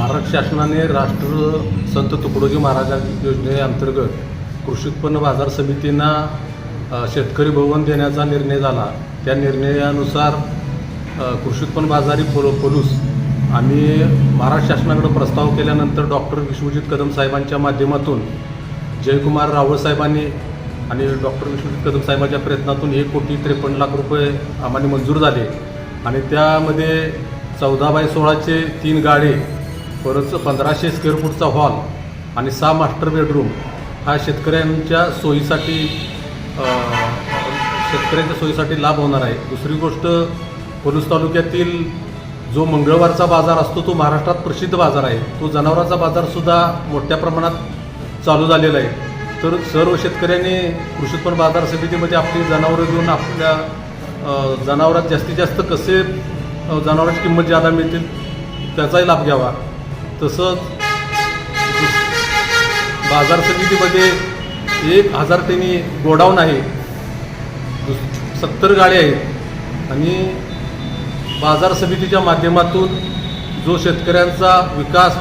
महाराष्ट्र शासनाने राष्ट्र संत तुकडोजी महाराज योजनेअंतर्गत कृषी उत्पन्न बाजार समितींना शेतकरी भवन देण्याचा निर्णय झाला. त्या निर्णयानुसार कृषी उत्पन्न बाजारी पोल पोलूस आम्ही महाराष्ट्र शासनाकडे प्रस्ताव केल्यानंतर डॉक्टर विश्वजित कदम साहेबांच्या माध्यमातून जयकुमार रावळ साहेबांनी आणि डॉक्टर विश्वजित कदम साहेबांच्या प्रयत्नातून एक कोटी त्रेपन्न लाख रुपये आम्हाला मंजूर झाले. आणि त्यामध्ये चौदा बाय सोळाचे तीन गाडे परत पंधराशे स्क्वेअर फूटचा हॉल आणि सहा मास्टर बेडरूम हा शेतकऱ्यांच्या सोयीसाठी शेतकऱ्यांच्या सोयीसाठी लाभ होणार आहे. दुसरी गोष्ट पलूस तालुक्यातील जो मंगळवारचा बाजार असतो तो महाराष्ट्रात प्रसिद्ध बाजार आहे. तो जनावरांचा बाजारसुद्धा मोठ्या प्रमाणात चालू झालेला आहे. तर सर्व शेतकऱ्यांनी कृषी उत्पन्न बाजार समितीमध्ये आपली जनावरं घेऊन आपल्या जनावरात जास्तीत जास्त कसे जनावरांची किंमत ज्यादा मिळतील त्याचाही लाभ घ्यावा. तसंच बाजार समितीमध्ये एक हजार त्यांनी गोडाऊन आहे. सत्तर गाड्या आहेत. आणि बाजार समितीच्या माध्यमातून जो शेतकऱ्यांचा विकास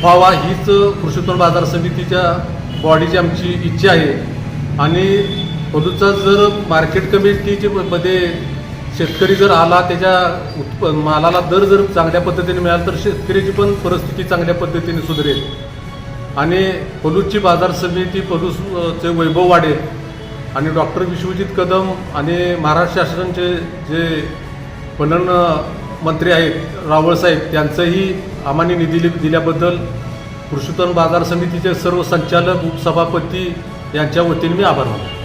व्हावा हीच कृषी उत्पन्न बाजार समितीच्या बॉडीची आमची इच्छा आहे. आणि पलूचा जर मार्केट कमिटीची मध्ये शेतकरी जर आला त्याच्या उत्प मालाला दर जर चांगल्या पद्धतीने मिळाला तर शेतकऱ्याची पण परिस्थिती चांगल्या पद्धतीने सुधारेल. आणि पलूसची बाजार समिती पलूसचे वैभव वाढेल. आणि डॉक्टर विश्वजित कदम आणि महाराष्ट्र शासनाचे जे पणन मंत्री आहेत रावळ साहेब त्यांचंही आम्हाने निधी दिल्याबद्दल पुरुषोत्तम बाजार समितीचे सर्व संचालक उपसभापती यांच्या वतीने मी आभार मानतो.